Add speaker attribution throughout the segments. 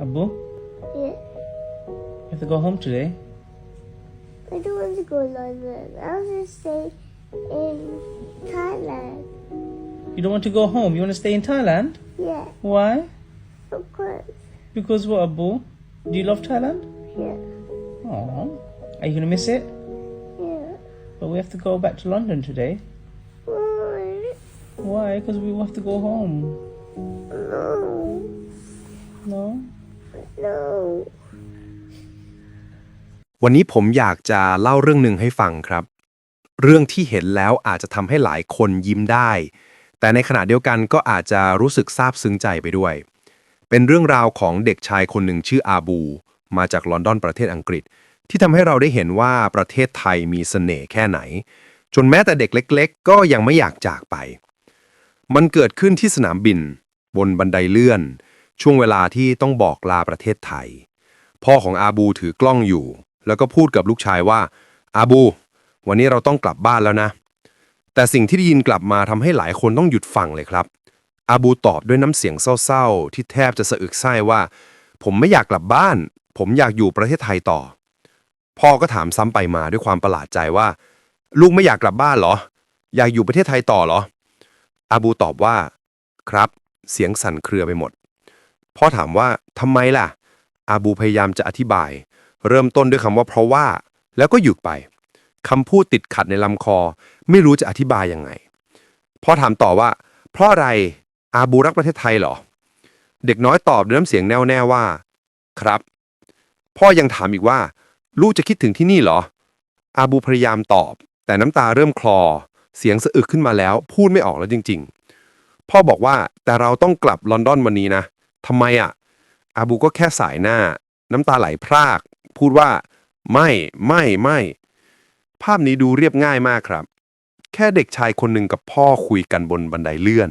Speaker 1: Abu,
Speaker 2: Yeah.
Speaker 1: you have to go home today.
Speaker 2: I don't want to go London. I want to stay in Thailand.
Speaker 1: You don't want to go home. You want to stay in Thailand?
Speaker 2: Yeah,
Speaker 1: Why?
Speaker 2: Because. course.
Speaker 1: Because what, Abu? Do you love Thailand?
Speaker 2: Yeah,
Speaker 1: Oh, are you gonna miss it?
Speaker 2: yeah.
Speaker 1: But we have to go back to London today.
Speaker 2: Why?
Speaker 1: Why? Because we have to go home.
Speaker 2: No,
Speaker 1: No.
Speaker 2: No.
Speaker 3: วันนี้ผมอยากจะเล่าเรื่องหนึ่งให้ฟังครับ เรื่องที่เห็นแล้วอาจจะทำให้หลายคนยิ้มได้ แต่ในขณะเดียวกันก็อาจจะรู้สึกซาบซึ้งใจไปด้วย เป็นเรื่องราวของเด็กชายคนหนึ่งชื่ออาบู มาจากลอนดอนประเทศอังกฤษ ที่ทำให้เราได้เห็นว่าประเทศไทยมีเสน่ห์แค่ไหน จนแม้แต่เด็กเล็ก ๆ ก็ยังไม่อยากจากไป มันเกิดขึ้นที่สนามบิน บนบันไดเลื่อน ช่วงเวลาที่ต้องบอกลาประเทศไทย พ่อของอาบูถือกล้องอยู่ แล้วก็พูดกับลูกชายว่า อาบู วันนี้เราต้องกลับบ้านแล้วนะ แต่สิ่งที่ได้ยินกลับมาทำให้หลายคนต้องหยุดฟังเลยครับ อาบูตอบด้วยน้ำเสียงเศร้าๆ ที่แทบจะสะอึกไส้ว่า ผมไม่อยากกลับบ้าน ผมอยากอยู่ประเทศไทยต่อ พ่อก็ถามซ้ำไปมาด้วยความประหลาดใจว่า ลูกไม่อยากกลับบ้านเหรอ อยากอยู่ประเทศไทยต่อเหรอ อาบูตอบว่า ครับ เสียงสั่นเครือไปหมด พ่อถามว่าทำไมล่ะ อาบูพยายามจะอธิบาย เริ่มต้นด้วยคำว่าเพราะว่า แล้วก็หยุดไปคำพูดติดขัดในลำคอ ไม่รู้จะอธิบายยังไง พ่อถามต่อว่า เพราะอะไรอาบูรักประเทศไทยเหรอ เด็กน้อยตอบด้วยน้ำเสียงแน่วแน่ว่า ครับ พ่อยังถามอีกว่า ลูกจะคิดถึงที่นี่เหรอ อาบูพยายามตอบ แต่น้ำตาเริ่มคลอ เสียงสะอึกขึ้นมาแล้ว พูดไม่ออกแล้วจริง ๆ พ่อบอกว่าแต่เราต้องกลับลอนดอนวันนี้นะ ทำไมอะ อาบูก็แค่สายหน้า น้ำตาไหลพราก พูดว่าไม่ไม่ไม่ ภาพนี้ดูเรียบง่ายมากครับ แค่เด็กชายคนหนึ่งกับพ่อคุยกันบนบันไดเลื่อน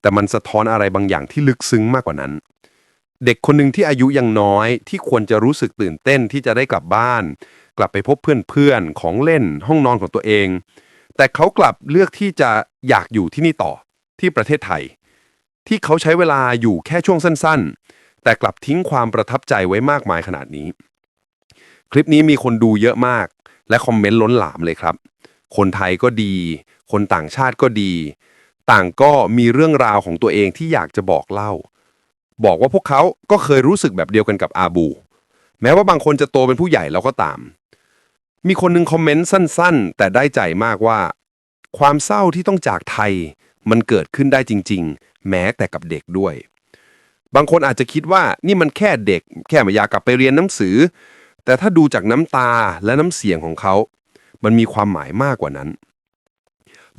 Speaker 3: แต่มันสะท้อนอะไรบางอย่างที่ลึกซึ้งมากกว่านั้น เด็กคนหนึ่งที่อายุยังน้อยที่ควรจะรู้สึกตื่นเต้นที่จะได้กลับบ้าน กลับไปพบเพื่อนๆของเล่นห้องนอนของตัวเอง แต่เขากลับเลือกที่จะอยากอยู่ที่นี่ต่อที่ประเทศไทย ที่เขาใช้เวลาอยู่แค่ช่วงสั้นๆ แต่กลับทิ้งความประทับใจไว้มากมายขนาดนี้ คลิปนี้มีคนดูเยอะมาก และคอมเมนต์ล้นหลามเลยครับ คนไทยก็ดี คนต่างชาติก็ดี ต่างก็มีเรื่องราวของตัวเองที่อยากจะบอกเล่า บอกว่าพวกเขาก็เคยรู้สึกแบบเดียวกันกับอาบู แม้ว่าบางคนจะโตเป็นผู้ใหญ่แล้วก็ตาม มีคนหนึงคอมเมนต์สั้น ๆ แต่ได้ใจมากว่า ความเศร้าที่ต้องจากไทย มันเกิดขึ้นได้จริง ๆ แม้แต่กับเด็กด้วย บางคนอาจจะคิดว่านี่มันแค่เด็ก แค่ไม่อยากกลับไปเรียนหนังสือ แต่ถ้าดูจากน้ำตาและน้ำเสียงของเขา มันมีความหมายมากกว่านั้น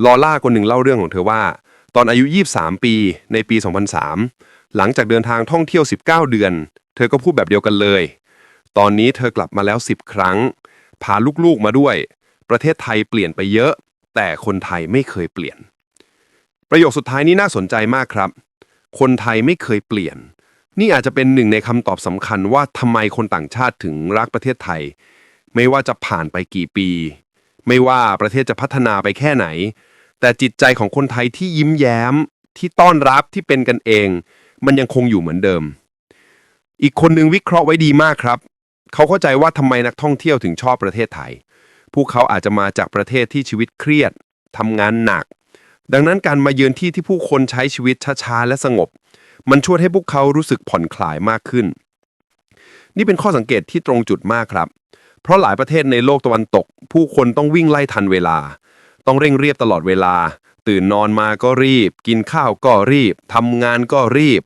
Speaker 3: ลอล่าคนหนึ่งเล่าเรื่องของเธอว่า ตอนอายุ 23 ปีในปี 2003 หลังจากเดินทางท่องเที่ยว 19 เดือน เธอก็พูดแบบเดียวกันเลย ตอนนี้เธอกลับมาแล้ว 10 ครั้ง พาลูกๆมาด้วย ประเทศไทยเปลี่ยนไปเยอะ แต่คนไทยไม่เคยเปลี่ยน ประโยคสุดท้ายนี้น่าสนใจมากครับ คนไทยไม่เคยเปลี่ยน นี่อาจจะเป็นหนึ่งในคำตอบสำคัญว่าทำไมคนต่างชาติถึงรักประเทศไทย ไม่ว่าจะผ่านไปกี่ปี ไม่ว่าประเทศจะพัฒนาไปแค่ไหน แต่จิตใจของคนไทยที่ยิ้มแย้ม ที่ต้อนรับที่เป็นกันเอง มันยังคงอยู่เหมือนเดิม อีกคนหนึ่งวิเคราะห์ไว้ดีมากครับ เขาเข้าใจว่าทำไมนักท่องเที่ยวถึงชอบประเทศไทย พวกเขาอาจจะมาจากประเทศที่ชีวิตเครียดทำงานหนัก ดังนั้นการมาเยือนที่ที่ผู้คนใช้ชีวิตช้าๆและสงบ มันช่วยให้พวกเขารู้สึกผ่อนคลายมากขึ้น นี่เป็นข้อสังเกตที่ตรงจุดมากครับ เพราะหลายประเทศในโลกตะวันตก ผู้คนต้องวิ่งไล่ทันเวลา ต้องเร่งเรียบตลอดเวลา ตื่นนอนมาก็รีบ กินข้าวก็รีบทำงานก็รีบ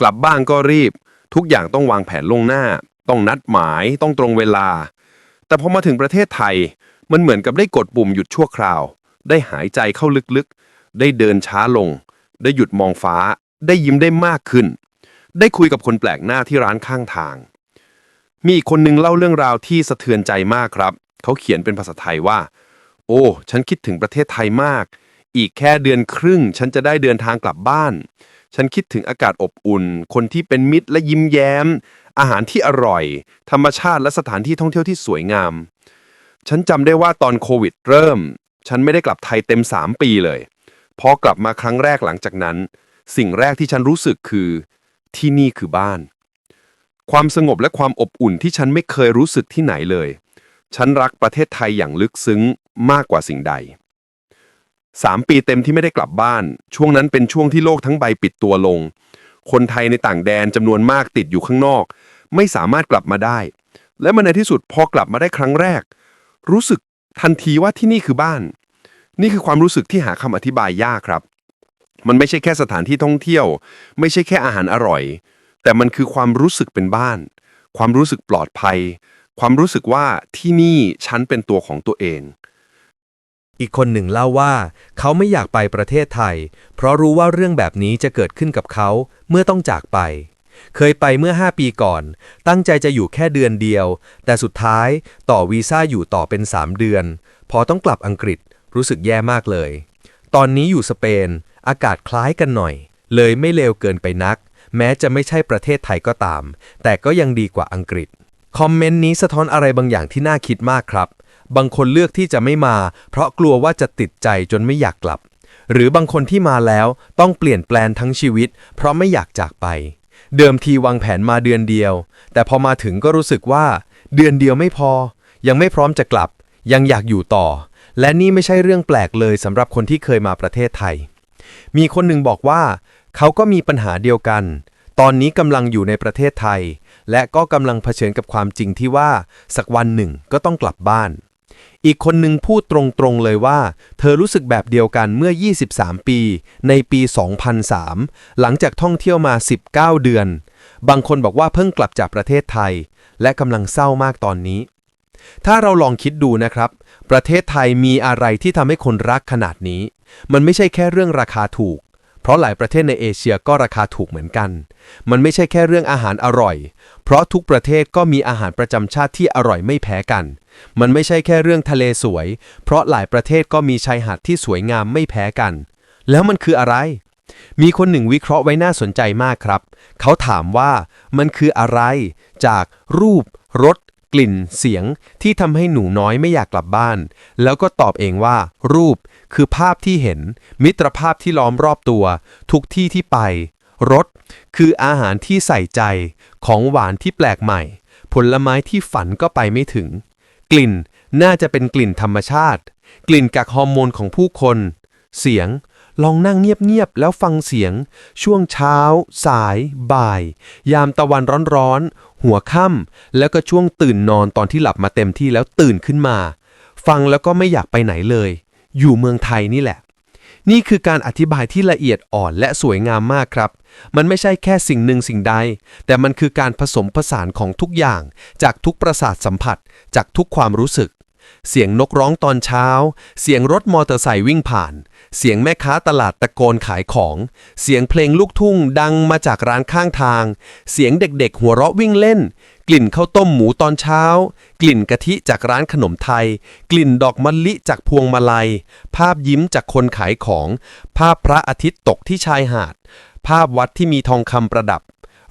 Speaker 3: กลับบ้านก็รีบ ทุกอย่างต้องวางแผนล่วงหน้า ต้องนัดหมายต้องตรงเวลา แต่พอมาถึงประเทศไทย มันเหมือนกับได้กดปุ่มหยุดชั่วคราว ได้หายใจเข้าลึกๆ ได้เดินช้าลง ได้หยุดมองฟ้า ได้ยิ้มได้มากขึ้น ได้คุยกับคนแปลกหน้าที่ร้านข้างทาง มีอีกคนนึงเล่าเรื่องราวที่สะเทือนใจมากครับ เขาเขียนเป็นภาษาไทยว่า โอ้ ฉันคิดถึงประเทศไทยมาก อีกแค่เดือนครึ่ง ฉันจะได้เดินทางกลับบ้าน ฉันคิดถึงอากาศอบอุ่น คนที่เป็นมิตรและยิ้มแย้ม อาหารที่อร่อย ธรรมชาติและสถานที่ท่องเที่ยวที่สวยงาม ฉันจำได้ว่าตอนโควิดเริ่ม ฉันไม่ได้กลับไทยเต็ม 3 ปีเลย พอกลับมาครั้งแรกหลังจากนั้น สิ่งแรกที่ฉันรู้สึกคือ ที่นี่คือบ้าน
Speaker 4: ความสงบและความอบอุ่นที่ฉันไม่เคยรู้สึกที่ไหนเลย ฉันรักประเทศไทยอย่างลึกซึ้งมากกว่าสิ่งใดสามปีเต็มที่ไม่ได้กลับบ้าน ช่วงนั้นเป็นช่วงที่โลกทั้งใบปิดตัวลง คนไทยในต่างแดนจำนวนมากติดอยู่ข้างนอก ไม่สามารถกลับมาได้ และมันในที่สุดพอกลับมาได้ครั้งแรก รู้สึกทันทีว่าที่นี่คือบ้าน นี่คือความรู้สึกที่หาคำอธิบายยากครับ มันไม่ใช่แค่สถานที่ท่องเที่ยว ไม่ใช่แค่อาหารอร่อย แต่มันคือความรู้สึกเป็นบ้าน ความรู้สึกปลอดภัย ความรู้สึกว่าที่นี่ฉันเป็นตัวของตัวเอง
Speaker 3: อีกคนหนึ่งเล่าว่า เขาไม่อยากไปประเทศไทย เพราะรู้ว่าเรื่องแบบนี้จะเกิดขึ้นกับเขาเมื่อต้องจากไป เคยไปเมื่อ 5 ปีก่อน ตั้งใจจะอยู่แค่เดือนเดียว แต่สุดท้ายต่อวีซ่าอยู่ต่อเป็น 3 เดือน พอต้องกลับอังกฤษ รู้สึกแย่มากเลย ตอนนี้อยู่สเปน อากาศคล้ายกันหน่อย เลยไม่เลวเกินไปนัก แม้จะไม่ใช่ประเทศไทยก็ตาม แต่ก็ยังดีกว่าอังกฤษ คอมเมนต์นี้สะท้อนอะไรบางอย่างที่น่าคิดมากครับ บางคนเลือกที่จะไม่มา เพราะกลัวว่าจะติดใจจนไม่อยากกลับ หรือบางคนที่มาแล้วต้องเปลี่ยนแปลนทั้งชีวิต เพราะไม่อยากจากไป เดิมทีวางแผนมาเดือนเดียว แต่พอมาถึงก็รู้สึกว่า เดือนเดียวไม่พอ ยังไม่พร้อมจะกลับ ยังอยากอยู่ต่อ และนี่ไม่ใช่เรื่องแปลกเลยสำหรับคนที่เคยมาประเทศไทย มีคนหนึ่งบอกว่า เขาก็มีปัญหาเดียวกัน ตอนนี้กำลังอยู่ในประเทศไทย และก็กำลังเผชิญกับความจริงที่ว่า สักวันหนึ่งก็ต้องกลับบ้าน อีกคนหนึ่งพูดตรงๆเลยว่า เธอรู้สึกแบบเดียวกันเมื่อ 23 ปี ในปี 2003 หลังจากท่องเที่ยวมา 19 เดือน บางคนบอกว่าเพิ่งกลับจากประเทศไทย และกำลังเศร้ามากตอนนี้ถ้าเราลองคิดดูนะครับ ประเทศไทยมีอะไรที่ทำให้คนรักขนาดนี้ มันไม่ใช่แค่เรื่องราคาถูก เพราะหลายประเทศในเอเชียก็ราคาถูกเหมือนกัน มันไม่ใช่แค่เรื่องอาหารอร่อย เพราะทุกประเทศก็มีอาหารประจำชาติที่อร่อยไม่แพ้กัน มันไม่ใช่แค่เรื่องทะเลสวย เพราะหลายประเทศก็มีชายหาดที่สวยงามไม่แพ้กัน แล้วมันคืออะไร มีคนหนึ่งวิเคราะห์ไว้น่าสนใจมากครับ เขาถามว่ามันคืออะไร จากรูปรส กลิ่น เสียงที่ทำให้หนูน้อยไม่อยากกลับบ้าน แล้วก็ตอบเองว่า รูปคือภาพที่เห็น มิตรภาพที่ล้อมรอบตัว ทุกที่ที่ไป รสคืออาหารที่ใส่ใจ ของหวานที่แปลกใหม่ ผลไม้ที่ฝันก็ไปไม่ถึง กลิ่นน่าจะเป็นกลิ่นธรรมชาติ กลิ่นกักฮอร์โมนของผู้คน เสียง ลองนั่งเงียบๆแล้วฟังเสียง ช่วงเช้า สาย บ่าย ยามตะวันร้อนๆ หัวค่ำแล้วก็ช่วงตื่นนอนตอนที่หลับมาเต็มที่แล้วตื่นขึ้นมา ฟังแล้วก็ไม่อยากไปไหนเลย อยู่เมืองไทยนี่แหละ นี่คือการอธิบายที่ละเอียดอ่อนและสวยงามมากครับ มันไม่ใช่แค่สิ่งหนึ่งสิ่งใด แต่มันคือการผสมผสานของทุกอย่าง จากทุกประสาทสัมผัส จากทุกความรู้สึกเสียงนกร้องตอนเช้า เสียงรถมอเตอร์ไซค์วิ่งผ่าน เสียงแม่ค้าตลาดตะโกนขายของ เสียงเพลงลูกทุ่งดังมาจากร้านข้างทาง เสียงเด็กๆหัวเราะวิ่งเล่น กลิ่นข้าวต้มหมูตอนเช้า กลิ่นกะทิจากร้านขนมไทย กลิ่นดอกมะลิจากพวงมาลัย ภาพยิ้มจากคนขายของ ภาพพระอาทิตย์ตกที่ชายหาด ภาพวัดที่มีทองคำประดับ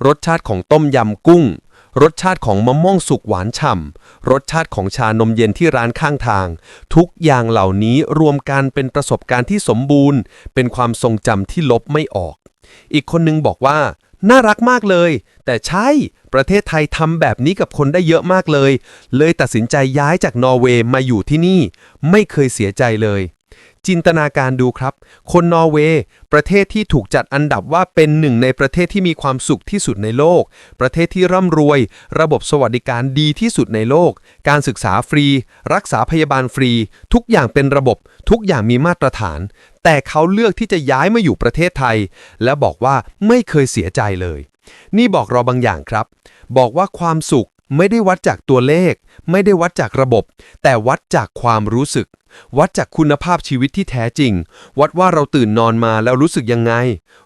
Speaker 3: รสชาติของต้มยำกุ้ง รสชาติของมะม่วงสุกหวานฉ่ำ รสชาติของชานมเย็นที่ร้านข้างทาง ทุกอย่างเหล่านี้รวมกันเป็นประสบการณ์ที่สมบูรณ์ เป็นความทรงจำที่ลบไม่ออก อีกคนนึงบอกว่า น่ารักมากเลย แต่ใช่ ประเทศไทยทำแบบนี้กับคนได้เยอะมากเลย เลยตัดสินใจย้ายจากนอร์เวย์มาอยู่ที่นี่ ไม่เคยเสียใจเลย จินตนาการดูครับ คนนอร์เวย์ ประเทศที่ถูกจัดอันดับว่าเป็นหนึ่งในประเทศที่มีความสุขที่สุดในโลก ประเทศที่ร่ำรวย ระบบสวัสดิการดีที่สุดในโลก การศึกษาฟรี รักษาพยาบาลฟรี ทุกอย่างเป็นระบบ ทุกอย่างมีมาตรฐาน แต่เขาเลือกที่จะย้ายมาอยู่ประเทศไทย และบอกว่าไม่เคยเสียใจเลย นี่บอกเราบางอย่างครับ บอกว่าความสุขไม่ได้วัดจากตัวเลข ไม่ได้วัดจากระบบ แต่วัดจากความรู้สึก วัดจากคุณภาพชีวิตที่แท้จริง วัดว่าเราตื่นนอนมาแล้วรู้สึกยังไง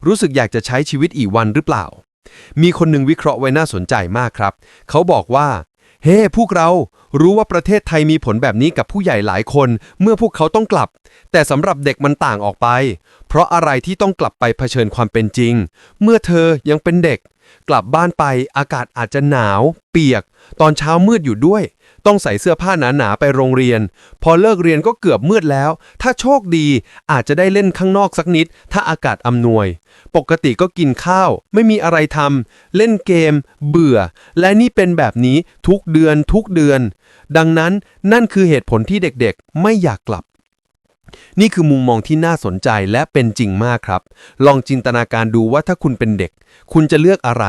Speaker 3: รู้สึกอยากจะใช้ชีวิตอีกวันหรือเปล่า มีคนหนึ่งวิเคราะห์ไว้น่าสนใจมากครับ เขาบอกว่า เฮ้พวกเรา รู้ว่าประเทศไทยมีผลแบบนี้กับผู้ใหญ่หลายคน เมื่อพวกเขาต้องกลับ แต่สำหรับเด็กมันต่างออกไป เพราะอะไรที่ต้องกลับไปเผชิญความเป็นจริง เมื่อเธอยังเป็นเด็ก กลับบ้านไปอากาศอาจจะหนาว เปียก ตอนเช้ามืดอยู่ด้วย
Speaker 5: ต้องใส่เสื้อผ้าหนาๆไปโรงเรียน พอเลิกเรียนก็เกือบมืดแล้ว ถ้าโชคดีอาจจะได้เล่นข้างนอกสักนิด ถ้าอากาศอำนวย ปกติก็กินข้าว ไม่มีอะไรทำเล่นเกม เบื่อ และนี่เป็นแบบนี้ทุกเดือนทุกเดือน ดังนั้นนั่นคือเหตุผลที่เด็กๆ ไม่อยากกลับ นี่คือมุมมองที่น่าสนใจและเป็นจริงมากครับ ลองจินตนาการดูว่าถ้าคุณเป็นเด็ก คุณจะเลือกอะไร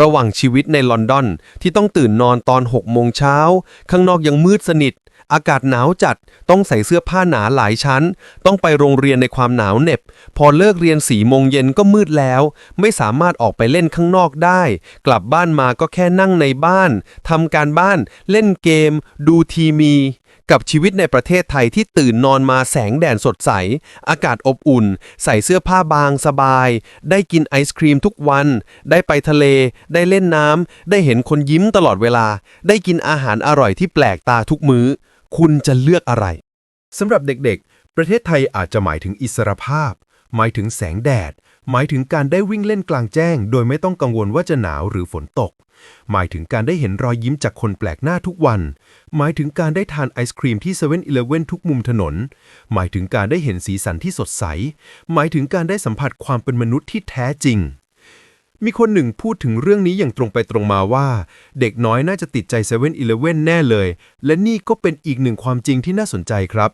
Speaker 5: ระหว่างชีวิตในลอนดอน ที่ต้องตื่นนอนตอน6โมงเช้า ข้างนอกยังมืดสนิท อากาศหนาวจัด ต้องใส่เสื้อผ้าหนาหลายชั้น ต้องไปโรงเรียนในความหนาวเหน็บ พอเลิกเรียนสี่โมงเย็นก็มืดแล้ว ไม่สามารถออกไปเล่นข้างนอกได้ กลับบ้านมาก็แค่นั่งในบ้านทำการบ้าน เล่นเกม ดูทีวี กับชีวิตในประเทศไทยที่ตื่นนอนมาแสงแดดสดใส อากาศอบอุ่น ใส่เสื้อผ้าบางสบาย ได้กินไอศครีมทุกวัน ได้ไปทะเล ได้เล่นน้ำ ได้เห็นคนยิ้มตลอดเวลา ได้กินอาหารอร่อยที่แปลกตาทุกมื้อ คุณจะเลือกอะไร
Speaker 3: สำหรับเด็กๆ ประเทศไทยอาจจะหมายถึงอิสรภาพ หมายถึงแสงแดด หมายถึงการได้วิ่งเล่นกลางแจ้ง โดยไม่ต้องกังวลว่าจะหนาวหรือฝนตก หมายถึงการได้เห็นรอยยิ้มจากคนแปลกหน้าทุกวัน หมายถึงการได้ทานไอศครีมที่7 e เ e ่ e อทุกมุมถนน หมายถึงการได้เห็นสีสันที่สดใส หมายถึงการได้สัมผัสความเป็นมนุษย์ที่แท้จริง มีคนหนึ่งพูดถึงเรื่องนี้อย่างตรงไปตรงมาว่า เด็กน้อยน่าจะติดใจ7 e เ e ่ e อแน่เลย และนี่ก็เป็นอีกหนึ่งความจริงที่น่าสนใจครับ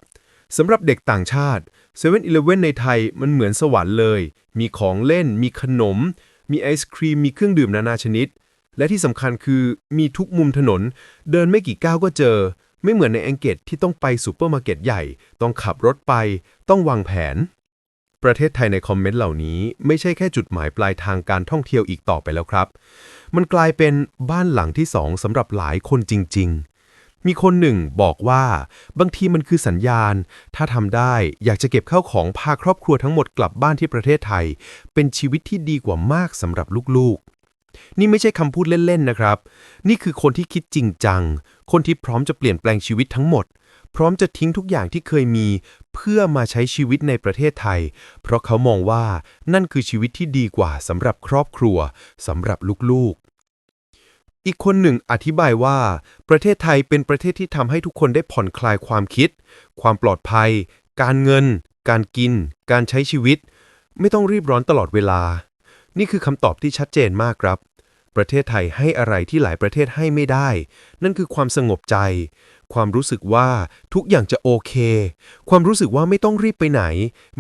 Speaker 3: สำหรับเด็กต่างชาติ7 e เ e ่ e ในไทยมันเหมือนสวรรค์เลย มีของเล่น มีขนม มีไอศครีม มีเครื่องดื่มนานาชนิด และที่สำคัญคือมีทุกมุมถนน เดินไม่กี่ก้าวก็เจอ ไม่เหมือนในอังกฤษที่ต้องไปซูเปอร์มาร์เก็ตใหญ่ ต้องขับรถไป ต้องวางแผน ประเทศไทยในคอมเมนต์เหล่านี้ ไม่ใช่แค่จุดหมายปลายทางการท่องเที่ยวอีกต่อไปแล้วครับ มันกลายเป็นบ้านหลังที่สองสำหรับหลายคนจริง ๆ มีคนหนึ่งบอกว่าบางทีมันคือสัญญาณ ถ้าทำได้อยากจะเก็บข้าวของพาครอบครัวทั้งหมดกลับบ้านที่ประเทศไทย เป็นชีวิตที่ดีกว่ามากสำหรับลูกๆ นี่ไม่ใช่คำพูดเล่นๆนะครับ นี่คือคนที่คิดจริงจัง คนที่พร้อมจะเปลี่ยนแปลงชีวิตทั้งหมด พร้อมจะทิ้งทุกอย่างที่เคยมี เพื่อมาใช้ชีวิตในประเทศไทย เพราะเขามองว่านั่นคือชีวิตที่ดีกว่าสำหรับครอบครัวสำหรับลูกๆ อีกคนหนึ่งอธิบายว่า ประเทศไทยเป็นประเทศที่ทำให้ทุกคนได้ผ่อนคลายความคิด ความปลอดภัย การเงิน การกิน การใช้ชีวิต ไม่ต้องรีบร้อนตลอดเวลา นี่คือคำตอบที่ชัดเจนมากครับ ประเทศไทยให้อะไรที่หลายประเทศให้ไม่ได้ นั่นคือความสงบใจ ความรู้สึกว่าทุกอย่างจะโอเค ความรู้สึกว่าไม่ต้องรีบไปไหน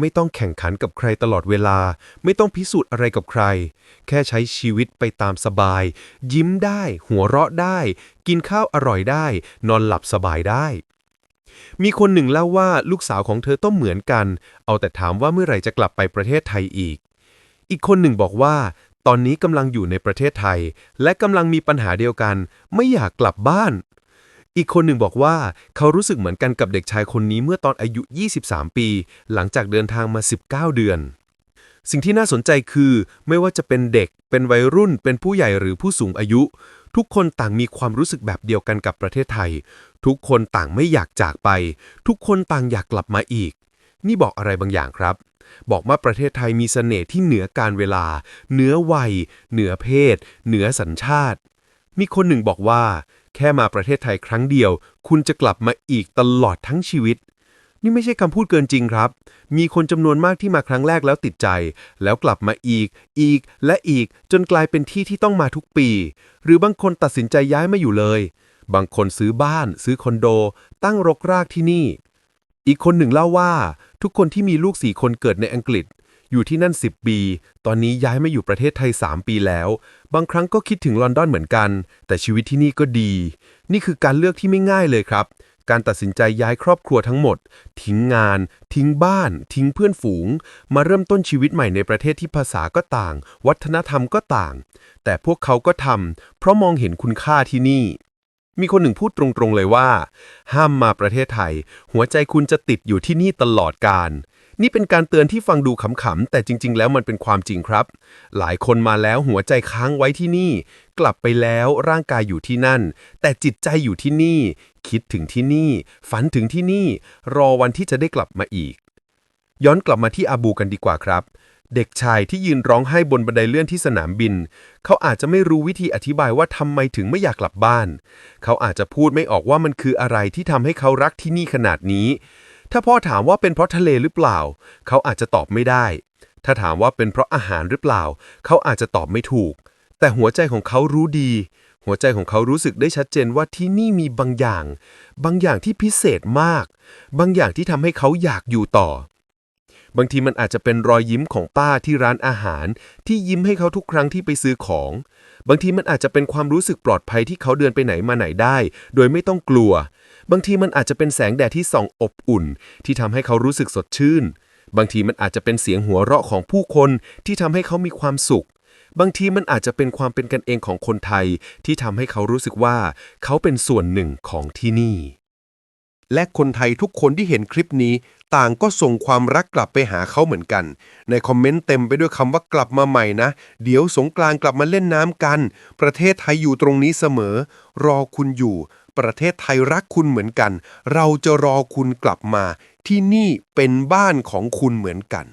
Speaker 3: ไม่ต้องแข่งขันกับใครตลอดเวลา ไม่ต้องพิสูจน์อะไรกับใคร แค่ใช้ชีวิตไปตามสบาย ยิ้มได้ หัวเราะได้ กินข้าวอร่อยได้ นอนหลับสบายได้มีคนหนึ่งเล่าว่าลูกสาวของเธอต้องเหมือนกัน เอาแต่ถามว่าเมื่อไหร่จะกลับไปประเทศไทยอีก อีกคนหนึ่งบอกว่า ตอนนี้กำลังอยู่ในประเทศไทย และกำลังมีปัญหาเดียวกัน ไม่อยากกลับบ้าน อีกคนหนึ่งบอกว่าเขารู้สึกเหมือนกันกับเด็กชายคนนี้เมื่อตอนอายุ 23 ปี หลังจากเดินทางมา 19 เดือน สิ่งที่น่าสนใจคือ ไม่ว่าจะเป็นเด็ก เป็นวัยรุ่น เป็นผู้ใหญ่หรือผู้สูงอายุ ทุกคนต่างมีความรู้สึกแบบเดียวกันกับประเทศไทย ทุกคนต่างไม่อยากจากไป ทุกคนต่างอยากกลับมาอีก นี่บอกอะไรบางอย่างครับ บอกว่าประเทศไทยมีเสน่ห์ที่เหนือการเวลา เหนือวัย เหนือเพศ เหนือสัญชาติ มีคนหนึ่งบอกว่า แค่มาประเทศไทยครั้งเดียว คุณจะกลับมาอีกตลอดทั้งชีวิต นี่ไม่ใช่คำพูดเกินจริงครับ มีคนจำนวนมากที่มาครั้งแรกแล้วติดใจ แล้วกลับมาอีก อีก และอีก จนกลายเป็นที่ที่ต้องมาทุกปี หรือบางคนตัดสินใจย้ายมาอยู่เลย บางคนซื้อบ้าน ซื้อคอนโด ตั้งรกรากที่นี่อีกคนหนึ่งเล่าว่า ทุกคนที่มีลูกสี่คนเกิดในอังกฤษ อยู่ที่นั่น 10 ปี ตอนนี้ย้ายมาอยู่ประเทศไทย 3 ปีแล้ว บางครั้งก็คิดถึงลอนดอนเหมือนกัน แต่ชีวิตที่นี่ก็ดี นี่คือการเลือกที่ไม่ง่ายเลยครับ การตัดสินใจย้ายครอบครัวทั้งหมด ทิ้งงาน ทิ้งบ้าน ทิ้งเพื่อนฝูง มาเริ่มต้นชีวิตใหม่ในประเทศที่ภาษาก็ต่าง วัฒนธรรมก็ต่าง แต่พวกเขาก็ทำเพราะมองเห็นคุณค่าที่นี่ มีคนหนึ่งพูดตรงๆเลยว่า ห้ามมาประเทศไทย หัวใจคุณจะติดอยู่ที่นี่ตลอดกาลนี่เป็นการเตือนที่ฟังดูขำๆ แต่จริงๆ แล้วมันเป็นความจริงครับ หลายคนมาแล้วหัวใจค้างไว้ที่นี่ กลับไปแล้วร่างกายอยู่ที่นั่น แต่จิตใจอยู่ที่นี่ คิดถึงที่นี่ ฝันถึงที่นี่ รอวันที่จะได้กลับมาอีก ย้อนกลับมาที่อาบูกันดีกว่าครับ
Speaker 6: เด็กชายที่ยืนร้องไห้บนบันไดเลื่อนที่สนามบิน เขาอาจจะไม่รู้วิธีอธิบายว่าทำไมถึงไม่อยากกลับบ้าน เขาอาจจะพูดไม่ออกว่ามันคืออะไรที่ทำให้เขารักที่นี่ขนาดนี้ ถ้าพ่อถามว่าเป็นเพราะทะเลหรือเปล่า เขาอาจจะตอบไม่ได้ ถ้าถามว่าเป็นเพราะอาหารหรือเปล่า เขาอาจจะตอบไม่ถูก แต่หัวใจของเขารู้ดี หัวใจของเขารู้สึกได้ชัดเจนว่าที่นี่มีบางอย่าง บางอย่างที่พิเศษมาก บางอย่างที่ทำให้เขาอยากอยู่ต่อ บางทีมันอาจจะเป็นรอยยิ้มของป้าที่ร้านอาหาร ที่ยิ้มให้เขาทุกครั้งที่ไปซื้อของ บางทีมันอาจจะเป็นความรู้สึกปลอดภัยที่เขาเดินไปไหนมาไหนได้ โดยไม่ต้องกลัว บางทีมันอาจจะเป็นแสงแดดที่ส่องอบอุ่น ที่ทำให้เขารู้สึกสดชื่น บางทีมันอาจจะเป็นเสียงหัวเราะของผู้คนที่ทำให้เขามีความสุข บางทีมันอาจจะเป็นความเป็นกันเองของคนไทย ที่ทำให้เขารู้สึกว่า เขาเป็นส่วนหนึ่งของที่นี่
Speaker 3: และคนไทยทุกคนที่เห็นคลิปนี้ ต่างก็ส่งความรักกลับไปหาเขาเหมือนกัน ในคอมเมนต์เต็มไปด้วยคำว่ากลับมาใหม่นะ เดี๋ยวสงกรานต์กลับมาเล่นน้ำกัน ประเทศไทยอยู่ตรงนี้เสมอ รอคุณอยู่ ประเทศไทยรักคุณเหมือนกัน เราจะรอคุณกลับมา ที่นี่เป็นบ้านของคุณเหมือนกัน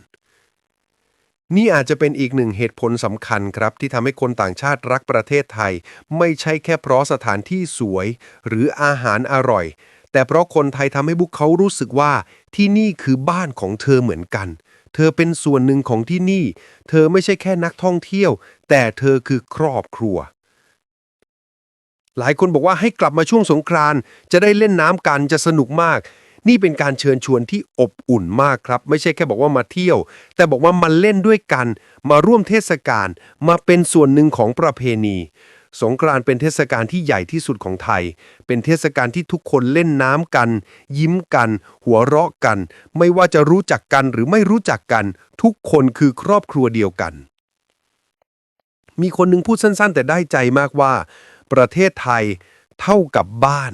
Speaker 3: นี่อาจจะเป็นอีกหนึ่งเหตุผลสำคัญครับ ที่ทำให้คนต่างชาติรักประเทศไทย ไม่ใช่แค่เพราะสถานที่สวย หรืออาหารอร่อย แต่เพราะคนไทยทำให้พวกเขารู้สึกว่าที่นี่คือบ้านของเธอเหมือนกัน เธอเป็นส่วนหนึ่งของที่นี่ เธอไม่ใช่แค่นักท่องเที่ยว แต่เธอคือครอบครัว หลายคนบอกว่าให้กลับมาช่วงสงกรานจะได้เล่นน้ำกันจะสนุกมาก นี่เป็นการเชิญชวนที่อบอุ่นมากครับ ไม่ใช่แค่บอกว่ามาเที่ยว แต่บอกว่ามาเล่นด้วยกัน มาร่วมเทศกาลมาเป็นส่วนหนึ่งของประเพณี สงกรานต์เป็นเทศกาลที่ใหญ่ที่สุดของไทย เป็นเทศกาลที่ทุกคนเล่นน้ำกัน ยิ้มกัน หัวเราะกัน ไม่ว่าจะรู้จักกันหรือไม่รู้จักกัน ทุกคนคือครอบครัวเดียวกัน มีคนหนึ่งพูดสั้น ๆ แต่ได้ใจมากว่า ประเทศไทยเท่ากับบ้าน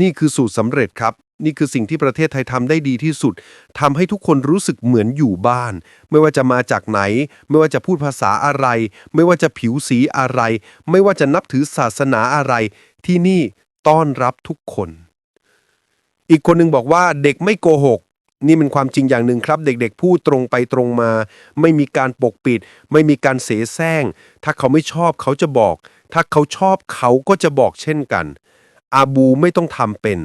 Speaker 3: นี่คือสูตรสำเร็จครับ นี่คือสิ่งที่ประเทศไทยทำได้ดีที่สุดทำให้ทุกคนรู้สึกเหมือนอยู่บ้าน ไม่ว่าจะมาจากไหน ไม่ว่าจะพูดภาษาอะไร ไม่ว่าจะผิวสีอะไร ไม่ว่าจะนับถือศาสนาอะไร ที่นี่ต้อนรับทุกคน อีกคนหนึ่งบอกว่าเด็กไม่โกหก นี่เป็นความจริงอย่างหนึ่งครับ เด็กๆ พูดตรงไปตรงมา ไม่มีการปกปิด ไม่มีการเสแสร้ง ถ้าเขาไม่ชอบเขาจะบอก ถ้าเขาชอบเขาก็จะบอกเช่นกัน อาบูไม่ต้องทำเป็น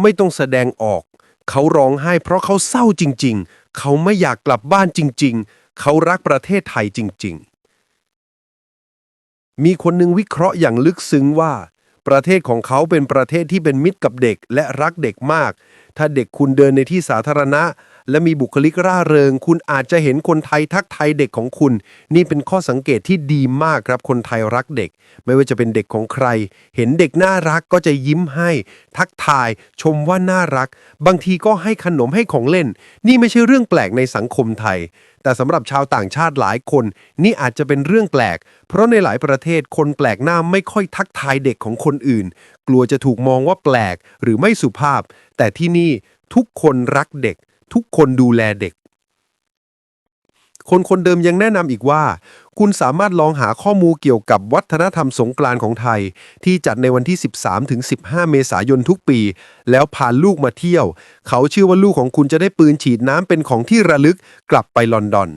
Speaker 3: ไม่ต้องแสดงออก เขาร้องไห้เพราะเขาเศร้าจริง ๆ เขาไม่อยากกลับบ้านจริง ๆ เขารักประเทศไทยจริง ๆ มีคนหนึ่งวิเคราะห์อย่างลึกซึ้งว่า ประเทศของเขาเป็นประเทศที่เป็นมิตรกับเด็กและรักเด็กมาก ถ้าเด็กคุณเดินในที่สาธารณะ และมีบุคลิกร่าเริง คุณอาจจะเห็นคนไทยทักทายเด็กของคุณ นี่เป็นข้อสังเกตที่ดีมากครับคนไทยรักเด็ก ไม่ว่าจะเป็นเด็กของใคร เห็นเด็กน่ารักก็จะยิ้มให้ ทักทาย ชมว่าน่ารัก บางทีก็ให้ขนมให้ของเล่น นี่ไม่ใช่เรื่องแปลกในสังคมไทย แต่สำหรับชาวต่างชาติหลายคน นี่อาจจะเป็นเรื่องแปลก เพราะในหลายประเทศคนแปลกหน้าไม่ค่อยทักทายเด็กของคนอื่น กลัวจะถูกมองว่าแปลกหรือไม่สุภาพ แต่ที่นี่ทุกคนรักเด็ก ทุกคนดูแลเด็ก คนคนเดิมยังแนะนำอีกว่า คุณสามารถลองหาข้อมูลเกี่ยวกับวัฒนธรรมสงกรานต์ของไทย ที่จัดในวันที่ 13-15 เมษายนทุกปี แล้วพาลูกมาเที่ยว เขาเชื่อว่าลูกของคุณจะได้ปืนฉีดน้ำเป็นของที่ระลึกกลับไปลอนดอน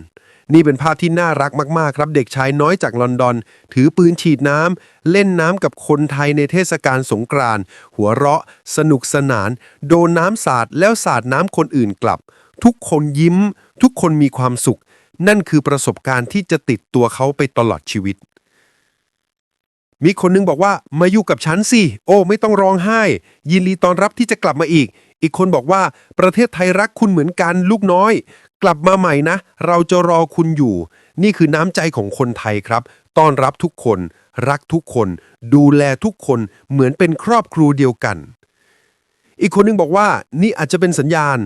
Speaker 3: นี่เป็นภาพที่น่ารักมากๆ ครับ เด็กชายน้อยจากลอนดอน ถือปืนฉีดน้ำ เล่นน้ำกับคนไทยในเทศกาลสงกรานต์หัวเราะ สนุกสนาน โดนน้ำสาดแล้วสาดน้ำคนอื่นกลับ ทุกคนยิ้ม ทุกคนมีความสุข นั่นคือประสบการณ์ที่จะติดตัวเขาไปตลอดชีวิต มีคนนึงบอกว่ามาอยู่กับฉันสิ โอ้ ไม่ต้องร้องไห้ ยินดีตอนรับที่จะกลับมาอีกอีกคนบอกว่าประเทศไทยรักคุณเหมือนกันลูกน้อย กลับมาใหม่นะ เราจะรอคุณอยู่ นี่คือน้ำใจของคนไทยครับ ต้อนรับทุกคน รักทุกคน ดูแลทุกคนเหมือนเป็นครอบครัวเดียวกัน อีกคนนึงบอกว่า นี่อาจจะเป็นสัญญาณ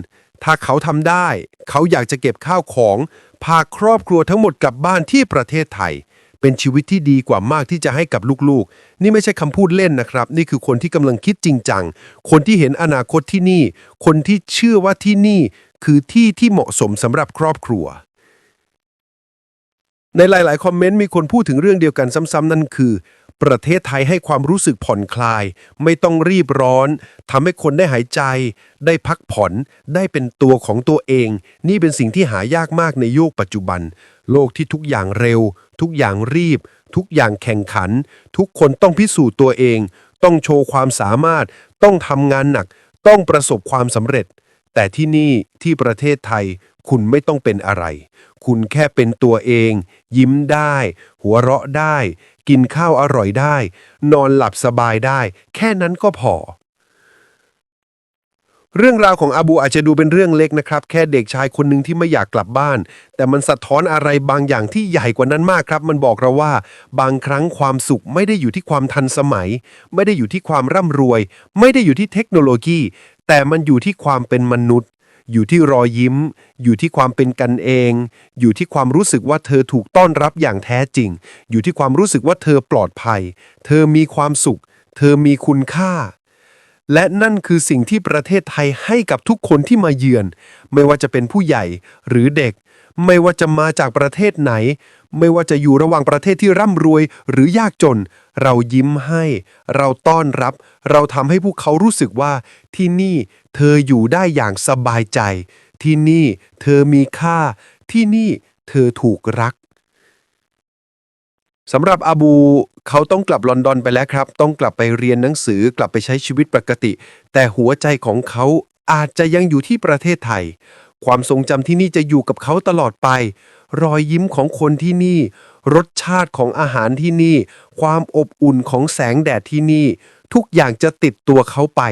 Speaker 3: ถ้าเขาทำได้ เขาอยากจะเก็บข้าวของ พาครอบครัวทั้งหมดกลับบ้านที่ประเทศไทย เป็นชีวิตที่ดีกว่ามากที่จะให้กับลูกๆ นี่ไม่ใช่คำพูดเล่นนะครับ นี่คือคนที่กำลังคิดจริงจัง คนที่เห็นอนาคตที่นี่ คนที่เชื่อว่าที่นี่ คือที่ที่เหมาะสมสำหรับครอบครัว ในหลาย ๆ คอมเมนต์มีคนพูดถึงเรื่องเดียวกันซ้ำๆนั่นคือ ประเทศไทยให้ความรู้สึกผ่อนคลาย ไม่ต้องรีบร้อนทำให้คนได้หายใจ ได้พักผ่อน ได้เป็นตัวของตัวเอง นี่เป็นสิ่งที่หายากมากในยุคปัจจุบัน โลกที่ทุกอย่างเร็ว ทุกอย่างรีบ ทุกอย่างแข่งขัน ทุกคนต้องพิสูจน์ตัวเอง ต้องโชว์ความสามารถ ต้องทำงานหนัก ต้องประสบความสำเร็จ แต่ที่นี่ที่ประเทศไทยคุณไม่ต้องเป็นอะไร คุณแค่เป็นตัวเอง ยิ้มได้ หัวเราะได้ กินข้าวอร่อยได้ นอนหลับสบายได้ แค่นั้นก็พอ เรื่องราวของอาบูอาจจะดูเป็นเรื่องเล็กนะครับ แค่เด็กชายคนหนึ่งที่ไม่อยากกลับบ้าน แต่มันสะท้อนอะไรบางอย่างที่ใหญ่กว่านั้นมากครับ มันบอกเราว่า บางครั้งความสุขไม่ได้อยู่ที่ความทันสมัย ไม่ได้อยู่ที่ความร่ำรวย ไม่ได้อยู่ที่เทคโนโลยี แต่มันอยู่ที่ความเป็นมนุษย์ อยู่ที่รอยยิ้ม อยู่ที่ความเป็นกันเอง อยู่ที่ความรู้สึกว่าเธอถูกต้อนรับอย่างแท้จริง อยู่ที่ความรู้สึกว่าเธอปลอดภัย เธอมีความสุข เธอมีคุณค่า และนั่นคือสิ่งที่ประเทศไทยให้กับทุกคนที่มาเยือน ไม่ว่าจะเป็นผู้ใหญ่หรือเด็ก ไม่ว่าจะมาจากประเทศไหน ไม่ว่าจะอยู่ระหว่างประเทศที่ร่ำรวยหรือยากจน เรายิ้มให้ เราต้อนรับ เราทำให้พวกเขารู้สึกว่า ที่นี่เธออยู่ได้อย่างสบายใจ ที่นี่เธอมีค่า ที่นี่เธอถูกรักสำหรับอาบูเขาต้องกลับลอนดอนไปแล้วครับ ต้องกลับไปเรียนหนังสือกลับไปใช้ชีวิตปกติ แต่หัวใจของเขาอาจจะยังอยู่ที่ประเทศไทย ความทรงจำที่นี่จะอยู่กับเขาตลอดไป รอยยิ้มของคนที่นี่ รสชาติของอาหารที่นี่ ความอบอุ่นของแสงแดดที่นี่ ทุกอย่างจะติดตัวเขาไป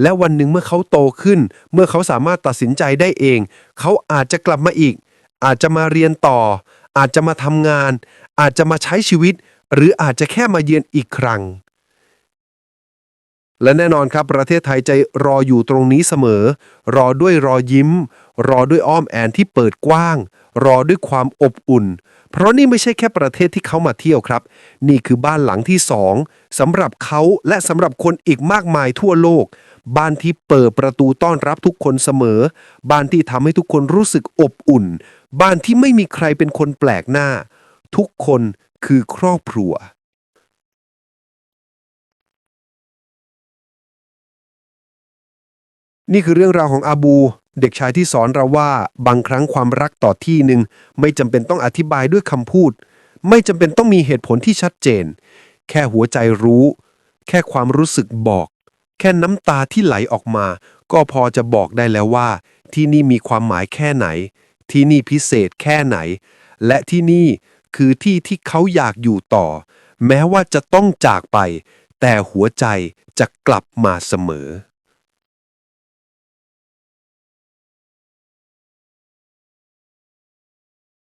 Speaker 3: และวันหนึ่งเมื่อเขาโตขึ้น เมื่อเขาสามารถตัดสินใจได้เอง เขาอาจจะกลับมาอีก อาจจะมาเรียนต่อ อาจจะมาทำงาน อาจจะมาใช้ชีวิต หรืออาจจะแค่มาเยือนอีกครั้ง และแน่นอนครับประเทศไทยใจรออยู่ตรงนี้เสมอ รอด้วยรอยยิ้ม รอด้วยอ้อมแอนที่เปิดกว้าง รอด้วยความอบอุ่น เพราะนี่ไม่ใช่แค่ประเทศที่เขามาเที่ยวครับ นี่คือบ้านหลังที่สองสำหรับเขาและสำหรับคนอีกมากมายทั่วโลก บ้านที่เปิดประตูต้อนรับทุกคนเสมอ บ้านที่ทำให้ทุกคนรู้สึกอบอุ่น บ้านที่ไม่มีใครเป็นคนแปลกหน้า ทุกคนคือครอบครัว นี่คือเรื่องราวของอาบู เด็กชายที่สอนเราว่าบางครั้งความรักต่อที่หนึ่งไม่จำเป็นต้องอธิบายด้วยคำพูด ไม่จำเป็นต้องมีเหตุผลที่ชัดเจน แค่หัวใจรู้ แค่ความรู้สึกบอก แค่น้ำตาที่ไหลออกมา ก็พอจะบอกได้แล้วว่า ที่นี่มีความหมายแค่ไหน ที่นี่พิเศษแค่ไหน และที่นี่คือที่ที่เขาอยากอยู่ต่อ แม้ว่าจะต้องจากไป แต่หัวใจจะกลับมาเสมอ